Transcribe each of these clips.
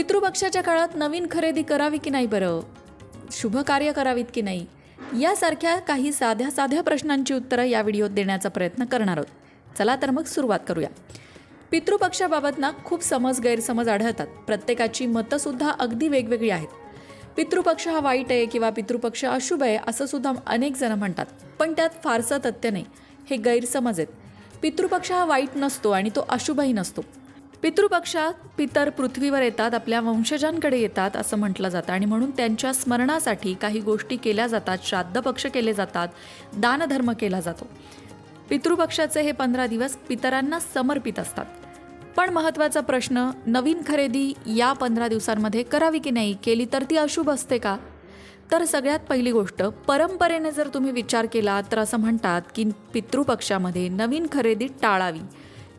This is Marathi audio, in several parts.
पितृपक्षाच्या काळात नवीन खरेदी करावी की नाही बरं? शुभ कार्य करावीत की नाही? यासारख्या काही साध्या साध्या प्रश्नांची उत्तरं या व्हिडिओत देण्याचा प्रयत्न करणार आहोत. चला तर मग सुरुवात करूया. पितृपक्षाबाबत ना खूप समज गैरसमज आढळतात. प्रत्येकाची मतंसुद्धा अगदी वेगवेगळी आहेत. पितृपक्ष हा वाईट आहे किंवा पितृपक्ष अशुभ आहे असं सुद्धा अनेक जण म्हणतात. पण त्यात फारसं तथ्य नाही. हे गैरसमज आहेत. पितृपक्ष हा वाईट नसतो आणि तो अशुभही नसतो. पितृपक्षात पितर पृथ्वीवर येतात आपल्या वंशजांकडे येतात असं म्हटलं जातं. आणि म्हणून त्यांच्या स्मरणासाठी काही गोष्टी केल्या जातात श्राद्ध पक्ष केले जातात दानधर्म केला जातो. पितृपक्षाचे हे पंधरा दिवस पितरांना समर्पित असतात. पण महत्त्वाचा प्रश्न नवीन खरेदी या पंधरा दिवसांमध्ये करावी की नाही? केली तर ती अशुभ असते का? तर सगळ्यात पहिली गोष्ट परंपरेने जर तुम्ही विचार केला तर असं म्हणतात की पितृपक्षामध्ये नवीन खरेदी टाळावी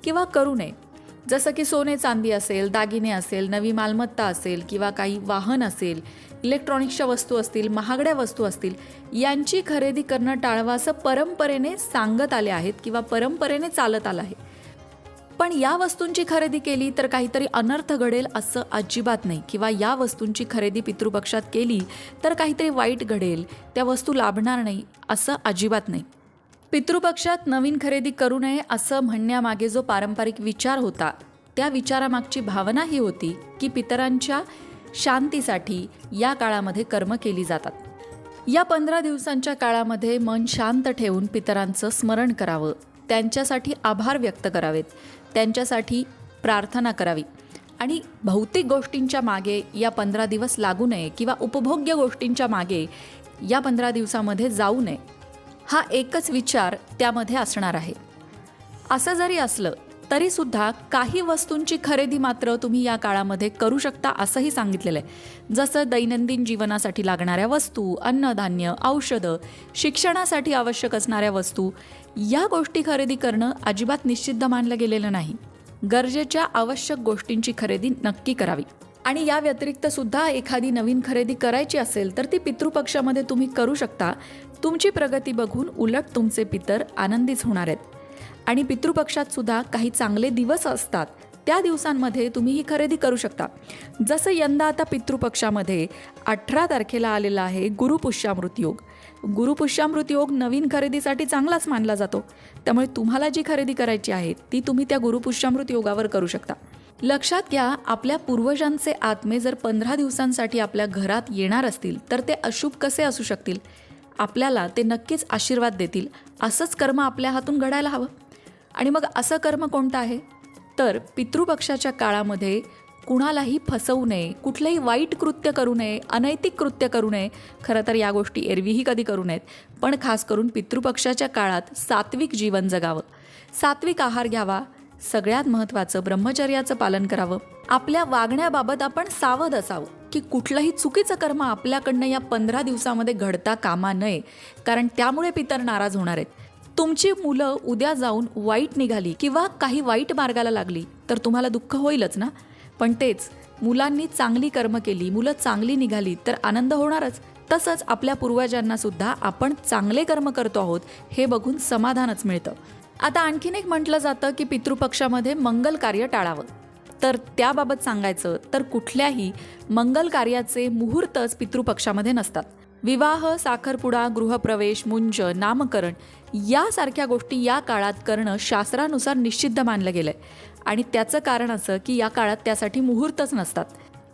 किंवा करू नये. जसं की सोने चांदी असेल दागिने असेल नवी मालमत्ता असेल किंवा काही वाहन असेल इलेक्ट्रॉनिक्सच्या वस्तू असतील महागड्या वस्तू असतील यांची खरेदी करणं टाळवा असं परंपरेने सांगत आले आहेत किंवा परंपरेने चालत आलं आहे. पण या वस्तूंची खरेदी केली तर काहीतरी अनर्थ घडेल असं अजिबात नाही. किंवा या वस्तूंची खरेदी पितृपक्षात केली तर काहीतरी वाईट घडेल त्या वस्तू लाभणार नाही असं अजिबात नाही. पितृपक्षात नवीन खरेदी करू नये असं म्हणण्यामागे जो पारंपरिक विचार होता त्या विचारामागची भावना ही होती की पितरांच्या शांतीसाठी या काळामध्ये कर्म केली जातात. या पंधरा दिवसांच्या काळामध्ये मन शांत ठेवून पितरांचं स्मरण करावं त्यांच्यासाठी आभार व्यक्त करावेत त्यांच्यासाठी प्रार्थना करावी आणि भौतिक गोष्टींच्या मागे या पंधरा दिवस लागू नये किंवा उपभोग्य गोष्टींच्या मागे या पंधरा दिवसामध्ये जाऊ नये. हा एकच विचार त्यामध्ये असणार आहे. असं जरी असलं तरीसुद्धा काही वस्तूंची खरेदी मात्र तुम्ही या काळामध्ये करू शकता असंही सांगितलेलं आहे. जसं दैनंदिन जीवनासाठी लागणाऱ्या वस्तू अन्नधान्य औषधं शिक्षणासाठी आवश्यक असणाऱ्या वस्तू या गोष्टी खरेदी करणं अजिबात निश्चिद्ध मानलं गेलेलं नाही. गरजेच्या आवश्यक गोष्टींची खरेदी नक्की करावी. आणि या व्यतिरिक्त सुद्धा एखादी नवीन खरेदी करायची असेल तर ती पितृपक्षामध्ये तुम्ही करू शकता. तुमची प्रगती बघून उलट तुमचे पितर आनंदीच होणार आहेत. आणि पितृपक्षात सुद्धा काही चांगले दिवस असतात. त्या दिवसांमध्ये तुम्ही ही खरेदी करू शकता. जसं यंदा आता पितृपक्षामध्ये अठरा तारखेला आलेला आहे गुरुपुष्यामृत योग. गुरुपुष्यामृत योग नवीन खरेदीसाठी चांगलाच मानला जातो. त्यामुळे तुम्हाला जी खरेदी करायची आहे ती तुम्ही त्या गुरुपुष्यामृत योगावर करू शकता. लक्षात घ्या आपल्या पूर्वजांचे आत्मे जर पंधरा दिवसांसाठी आपल्या घरात येणार असतील तर ते अशुभ कसे असू शकतील? आपल्याला ते नक्कीच आशीर्वाद देतील. असंच कर्म आपल्या हातून घडायला हवं. आणि मग असं कर्म कोणतं आहे? तर पितृपक्षाच्या काळामध्ये कुणालाही फसवू नये कुठलंही वाईट कृत्य करू नये अनैतिक कृत्य करू नये खरं तर या गोष्टी एरवीही कधी करू नयेत. पण खास करून पितृपक्षाच्या काळात सात्विक जीवन जगावं. सात्विक आहार घ्यावा सगळ्यात महत्त्वाचं ब्रह्मचर्याचं पालन करावं. आपल्या वागण्याबाबत आपण सावध असावं की कुठलंही चुकीचं कर्म आपल्याकडनं या पंधरा दिवसामध्ये घडता कामा नये कारण त्यामुळे पितर नाराज होणार आहेत. तुमची मुलं उद्या जाऊन वाईट निघाली किंवा काही वाईट मार्गाला लागली तर तुम्हाला दुःख होईलच ना? पण तेच मुलांनी चांगली कर्म केली मुलं चांगली निघाली तर आनंद होणारच. तसंच आपल्या पूर्वजांना सुद्धा आपण चांगले कर्म करतो आहोत हे बघून समाधानच मिळतं. आता आणखीन एक म्हटलं जातं की पितृपक्षामध्ये मंगल कार्य टाळावं. तर त्याबाबत सांगायचं तर कुठल्याही मंगल कार्याचे मुहूर्तच पितृपक्षामध्ये नसतात. विवाह साखरपुडा गृहप्रवेश मुंज नामकरण यासारख्या गोष्टी या काळात करणं शास्त्रानुसार निश्चिद्ध मानलं गेलंय. आणि त्याचं कारण असं की या काळात त्यासाठी मुहूर्तच नसतात.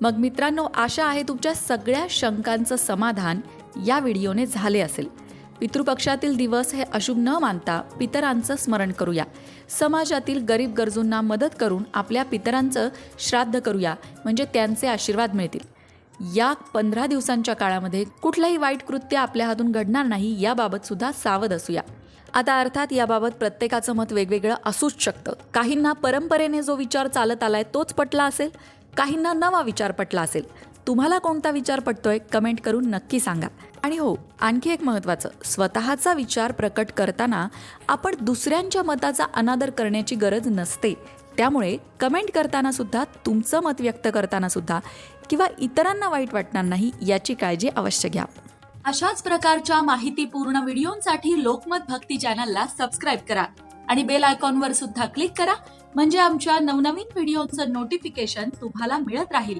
मग मित्रांनो आशा आहे तुमच्या सगळ्या शंकांचं समाधान या व्हिडिओने झाले असेल. पितृपक्षातील दिवस हे अशुभ न मानता पितरांचं स्मरण करूया. समाजातील गरीब गरजूंना मदत करून आपल्या पितरांचं श्राद्ध करूया म्हणजे त्यांचे आशीर्वाद मिळतील. या पंधरा दिवसांच्या काळामध्ये कुठलंही वाईट कृत्य आपल्या हातून घडणार नाही याबाबत सुद्धा सावध असूया. आता अर्थात याबाबत प्रत्येकाचं मत वेगवेगळं असूच शकतं. काहींना परंपरेने जो विचार चालत आलाय तोच पटला असेल काहींना नवा विचार पटला असेल. तुम्हाला कोणता विचार पटतोय कमेंट करून नक्की सांगा. आणि हो आणखी एक महत्त्वाचं स्वतःचा विचार प्रकट करताना आपण दुसऱ्यांच्या मताचा अनादर करण्याची गरज नसते. त्यामुळे कमेंट करताना सुद्धा तुमचं मत व्यक्त करताना सुद्धा किंवा इतरांना वाईट वाटणार नाही याची काळजी अवश्य घ्या. अशाच प्रकारच्या माहितीपूर्ण व्हिडिओंसाठी लोकमत भक्ती चॅनलला सबस्क्राईब करा आणि बेल आयकॉनवर सुद्धा क्लिक करा म्हणजे आमच्या नवनवीन व्हिडिओचं नोटिफिकेशन तुम्हाला मिळत राहील.